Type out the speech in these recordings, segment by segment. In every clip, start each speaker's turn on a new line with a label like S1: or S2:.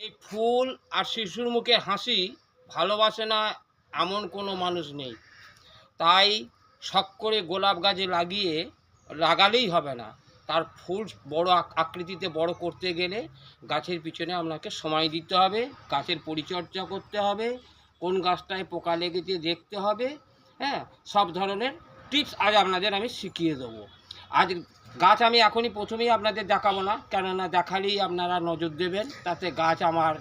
S1: এই ফুল আর শিশুর মুখে হাসি ভালোবাসে না এমন কোনো মানুষ নেই। তাই শখ করে গোলাপ গাছে লাগিয়ে লাগালেই হবে না। তার ফুল বড় আক- আকৃতিতে বড় করতে গেলে গাছের পিছনে আপনাকে সময় দিতে হবে, গাছের পরিচর্যা করতে হবে, কোন গাছটায় পোকা লেগেছে দেখতে হবে হ্যাঁ সব ধরনের টিপস আজ আপনাদের আমি শিখিয়ে দেবো। আজ গাছ আমি এখনই প্রথমেই আপনাদের দেখাবো না, কেননা দেখালেই আপনারা নজর দেবেন, তাতে গাছ আমার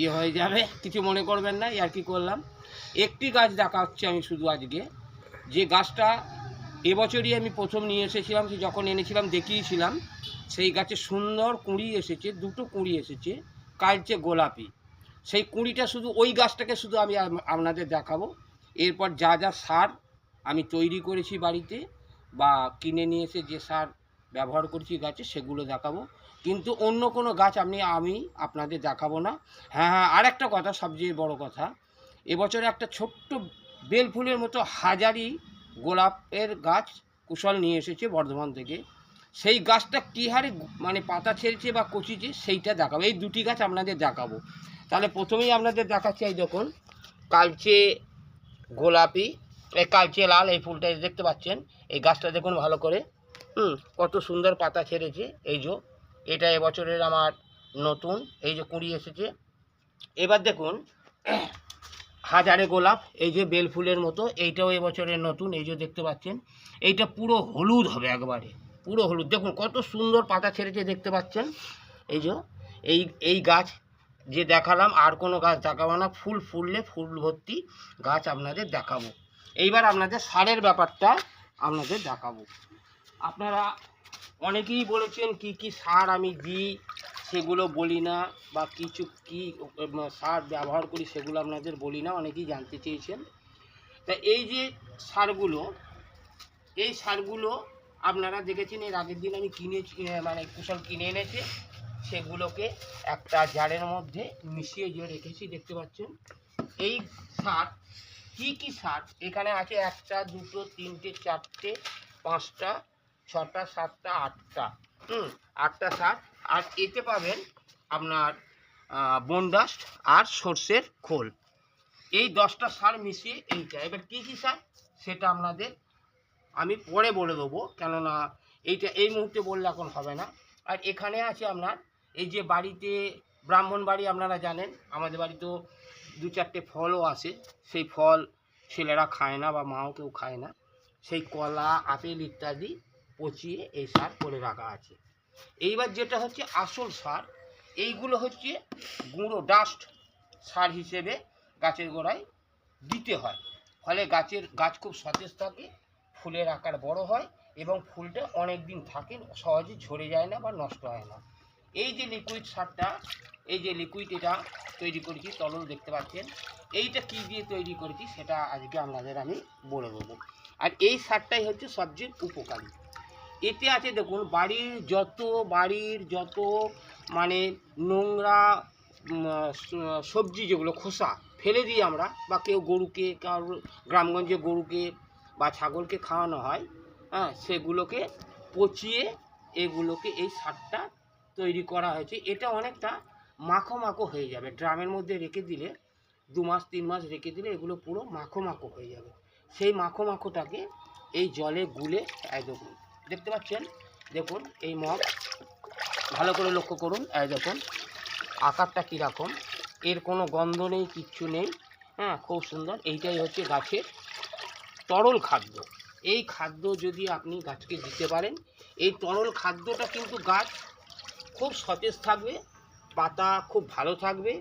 S1: ইয়ে হয়ে যাবে, কিছু মনে করবেন না আর কি করলাম। একটি গাছ দেখা হচ্ছে আমি শুধু আজকে, যে গাছটা এবছরই আমি প্রথম নিয়ে এসেছিলাম সে যখন এনেছিলাম, দেখিয়েছিলাম, সেই গাছে সুন্দর কুঁড়ি এসেছে, দুটো কুঁড়ি এসেছে, কালচে গোলাপি। সেই কুঁড়িটা শুধু, ওই গাছটাকে শুধু আমি, আপনাদের দেখাবো। এরপর যা যা সার আমি তৈরি করেছি বাড়িতে, বা কিনে নিয়ে এসে যে সার ব্যবহার করছি গাছে, সেগুলো দেখাবো। কিন্তু অন্য কোনো গাছ আমি আমি আপনাদের দেখাবো না। হ্যাঁ হ্যাঁ আর একটা কথা, সবচেয়ে বড় কথা। এবছরে একটা ছোট্ট বেল ফুলের মতো হাজারি গোলাপের গাছ কুশল নিয়ে এসেছে বর্ধমান থেকে। সেই গাছটা কী হারে মানে পাতা ছেড়েছে বা কচিছে, সেইটা দেখাবো। এই দুটি গাছ আপনাদের দেখাবো। তাহলে প্রথমেই আপনাদের দেখাচ্ছি, এই দেখুন, কালচে গোলাপি, এই কালচে লাল, এই ফুলটা দেখতে পাচ্ছেন। এই গাছটা দেখুন ভালো করে। হুম। কত সুন্দর পাতা ছেড়েছে। এই যে, এটা এবছরের আমার নতুন। এই যে কুড়ি এসেছে। এবার দেখুন, হাজারে গোলাপ, এই যে বেল ফুলের মতো, এইটাও এবছরের নতুন। এই যে দেখতে পাচ্ছেন, এইটা পুরো হলুদ হবে একবারে। পুরো হলুদ। দেখুন, কত সুন্দর পাতা ছেড়েছে দেখতে পাচ্ছেন। এই যে, এই এই গাছ যে দেখালাম, আর কোনো গাছ দেখাবো না। ফুল ফুললে ফুল ভর্তি গাছ আপনাদের দেখাবো। এইবার আপনাদের সারের ব্যাপারটা আপনাদের দেখাবো। আপনারা অনেকেই বলেছেন কি কি সার আমি দিই, সেগুলো বলি না, বা কিছু কি সার ব্যবহার করি সেগুলো আপনাদের বলি না, অনেকেই জানতে চেয়েছেন। তা এই যে সারগুলো, এই সারগুলো আপনারা দেখেছেন, এর আগের দিন আমি কিনেছি মানে কুশল কিনে এনেছে, সেগুলোকে একটা জারের মধ্যে মিশিয়ে যে রেখেছি, দেখতে পাচ্ছেন। এই সার, কি কি সার? এখানে আছে একটা, দুটো, তিনটে, চারটে, পাঁচটা ছটা সাতটা আটটা। হুম। আটটা সার আর এতে পাবেন আপনার বনডাস্ট আর সর্ষের খোল। এই দশটা সার মিশিয়ে এইটা। এবার কী কী সার? সেটা আপনাদের আমি পরে বলে দেবো। কেননা এইটা এই মুহূর্তে বললে এখন হবে না। আর এখানে আছে আপনার এই যে বাড়িতে ব্রাহ্মণ বাড়ি আপনারা জানেন আমাদের বাড়িতেও দু চারটে ফলও আসে সেই ফল ছেলেরা খায় না বা মাও কেউ খায় না। সেই কলা আপেল ইত্যাদি পচিয়ে এই সার করে রাখা আছে। এইবার যেটা হচ্ছে আসল সার, এইগুলো হচ্ছে গুঁড়ো ডাস্ট সার হিসেবে গাছের গোড়ায় দিতে হয়। ফলে গাছের গাছ খুব সতেজ থাকে, ফুলের আকার বড় হয় এবং ফুলটা অনেক দিন থাকে, সহজে ঝরে যায় না বা নষ্ট হয় না। এই যে লিকুইড সারটা, এই যে লিকুইড এটা তৈরি করেছি, তরল দেখতে পাচ্ছেন, এইটা কি দিয়ে তৈরি করেছি সেটা আজকে আপনাদের আমি বলে দেবো। আর এই সারটাই হচ্ছে সবচেয়ে উপকারী। এতে আছে দেখুন, বাড়ির যত বাড়ির যত মানে নোংরা সবজি যেগুলো, খোসা, ফেলে দিই আমরা, বা কেউ গরুকে, কারোর গ্রামগঞ্জে গরুকে বা ছাগলকে খাওয়ানো হয় হ্যাঁ সেগুলোকে পচিয়ে এগুলোকে এই সারটা তৈরি করা হয়েছে। এটা অনেকটা মাখো মাখো হয়ে যাবে। ড্রামের মধ্যে রেখে দিলে, দু মাস, তিন মাস রেখে দিলে এগুলো পুরো মাখো মাখো হয়ে যাবে। সেই মাখো মাখোটাকে এই জলে গুলে দেখুন দেখতে পাচ্ছেন? দেখুন, এই মগ। ভালো করে লক্ষ্য করুন দেখুন, আকারটা কীরকম। এর কোনো গন্ধ নেই, কিচ্ছু নেই। হ্যাঁ খুব সুন্দর। এইটাই হচ্ছে গাছের তরল খাদ্য। এই খাদ্য যদি আপনি গাছকে দিতে পারেন, এই তরল খাদ্যটা কিন্তু গাছ খুব সতেজ থাকবে, পাতা খুব ভালো থাকবে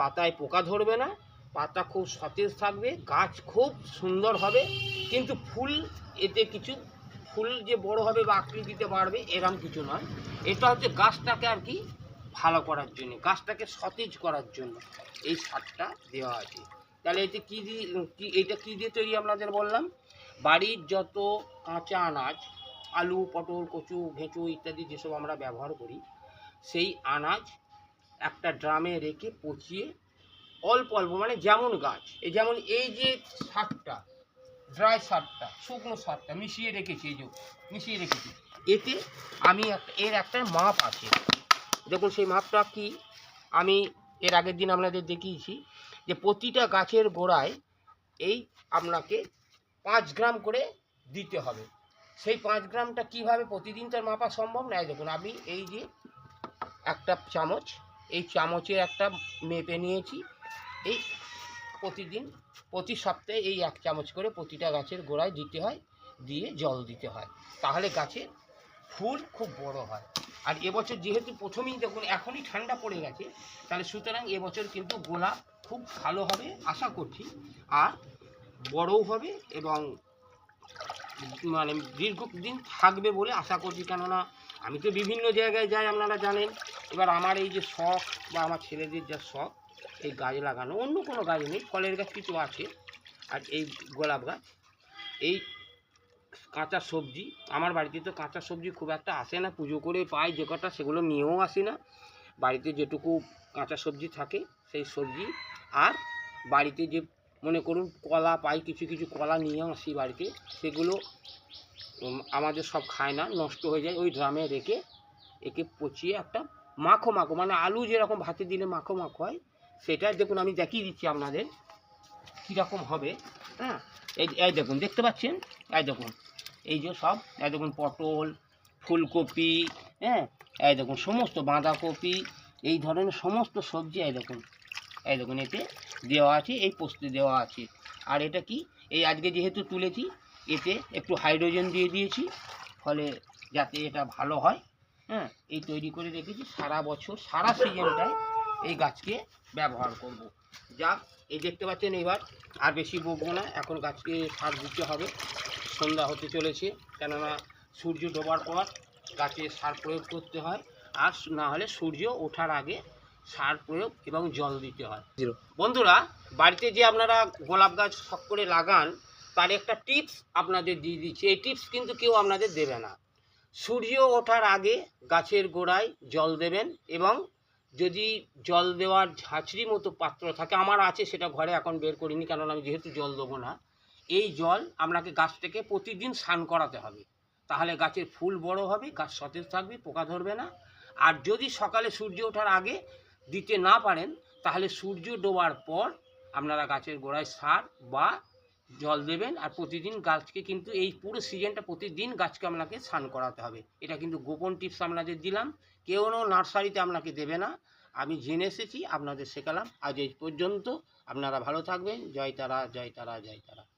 S1: পাতায় পোকা ধরবে না, পাতা খুব সতেজ থাকবে, গাছ খুব সুন্দর হবে। কিন্তু ফুল এতে কিছু ফুল যে বড় হবে বা আকৃতিতে বাড়বে, এরম কিছু নয়। এটা হচ্ছে গাছটাকে আর কি ভালো করার জন্য, গাছটাকে সতেজ করার জন্য এই সারটা দেওয়া আছে। তাহলে এতে কী দিয়ে, কি, এটা কী দিয়ে তৈরি আপনাদের বললাম? বাড়ির যত কাঁচা আনাজ, আলু, পটল, কচু ঘেঁচু ইত্যাদি যেসব আমরা ব্যবহার করি, সেই আনাজ একটা ড্রামে রেখে পচিয়ে অল্প অল্প মানে যেমন গাছ, এই যেমন এই যে সারটা ড্রাই সারটা শুকনো সারটা মিশিয়ে রেখেছি, এই যে মিশিয়ে রেখেছি। এতে আমি এর একটা মাপ আছে। দেখুন সেই মাপটা কি? আমি এর আগের দিন আপনাদের দেখিয়েছি যে প্রতিটা গাছের গোড়ায় এই আপনাকে পাঁচ গ্রাম করে দিতে হবে। সেই পাঁচ গ্রামটা কীভাবে প্রতিদিন তার মাপা সম্ভব? নয় দেখুন, আমি এই যে একটা চামচ, এই চামচের একটা মেপে নিয়েছি। এই প্রতিদিন, প্রতি সপ্তাহে এই এক চামচ করে প্রতিটা গাছের গোড়ায় দিতে হয়, দিয়ে জল দিতে হয়। তাহলে গাছের ফুল খুব বড় হয়। আর এবছর যেহেতু প্রথমেই দেখুন, এখনই ঠান্ডা পড়ে গেছে, তাহলে সুতরাং এবছর কিন্তু গোলাপ খুব ভালো হবে আশা করছি। আর বড়ও হবে এবং মানে দীর্ঘদিন থাকবে বলে আশা করছি, কেননা আমি তো বিভিন্ন জায়গায় যাই, আপনারা জানেন। এবার আমার এই যে শখ বা আমার ছেলেদের যা শখ এই গাছ লাগানো, অন্য কোনো গাছ নেই, ফলের গাছ কিছু আছে, আর এই গোলাপ গাছ, এই কাঁচা সবজি, আমার বাড়িতে তো কাঁচা সবজি খুব একটা আসে না, পুজো করে পাই যে কটা, সেগুলো নিয়েও আসি না। বাড়িতে যেটুকু কাঁচা সবজি থাকে, সেই সবজি, আর বাড়িতে যে মনে করুন কলা পাই, কিছু কিছু কলা নিয়ে আসি বাড়িতে, সেগুলো আমাদের সব খায় না, নষ্ট হয়ে যায়, ওই ড্রামে রেখে একে পচিয়ে একটা মাখো মাখো মানে আলু যেরকম ভাতে দিলে মাখো মাখো হয় সেটা দেখুন, আমি দেখিয়ে দিচ্ছি আপনাদের কীরকম হবে হ্যাঁ? এই এই দেখুন, দেখতে পাচ্ছেন? এই দেখুন, এই যে সব, এই দেখুন পটল, ফুলকপি হ্যাঁ? এই দেখুন, সমস্ত বাঁধাকপি, এই ধরনের সমস্ত সবজি, এই দেখুন এই দেখুন, এতে দেওয়া আছে, এই পোস্তে দেওয়া আছে। আর এটা কি? এই আজকে যেহেতু তুলেছি, এতে একটু হাইড্রোজেন দিয়ে দিয়েছি, ফলে যাতে এটা ভালো হয় হ্যাঁ? এই তৈরি করে রেখেছি সারা বছর, সারা সিজনটায় এই গাছকে ব্যবহার করব। যাক এই দেখতে পাচ্ছেন এবার আর বেশি বকবো না এখন গাছকে সার দিতে হবে। সন্ধ্যা হতে চলেছে কেননা সূর্য ডোবার পর গাছে সার প্রয়োগ করতে হয় আর না হলে সূর্য ওঠার আগে সার প্রয়োগ এবং জল দিতে হয়। বন্ধুরা বাড়িতে যে আপনারা গোলাপ গাছ শখ করে লাগান তার একটা টিপস আপনাদের দিয়ে দিচ্ছি। এই টিপস কিন্তু কেউ আপনাদের দেবে না। সূর্য ওঠার আগে গাছের গোড়ায় জল দেবেন এবং যদি জল দেওয়ার ঝাঁচড়ি মতো পাত্র থাকে, আমার আছে, সেটা ঘরে এখন বের করিনি কারণ আমি যেহেতু জল দেবো না। এই জল আপনাকে গাছটাকে প্রতিদিন স্নান করাতে হবে। তাহলে গাছের ফুল বড় হবে, গাছ সতেজ থাকবে, পোকা ধরবে না। আর যদি সকালে সূর্য ওঠার আগে দিতে না পারেন, তাহলে সূর্য ডোবার পর আপনারা গাছের গোড়ায় সার বা জল দেবেন আর প্রতিদিন গাছকে কিন্তু এই পুরো সিজনটা প্রতিদিন গাছকে আপনাকে স্নান করাতে হবে। এটা কিন্তু গোপন টিপস আপনাদের দিলাম। কেউ নার্সারিতে আপনাকে দেবে না। আমি জেনে এসেছি, আপনাদের শেখালাম। আজ এই পর্যন্ত আপনারা ভালো থাকবেন। জয় তারা জয় তারা জয় তারা।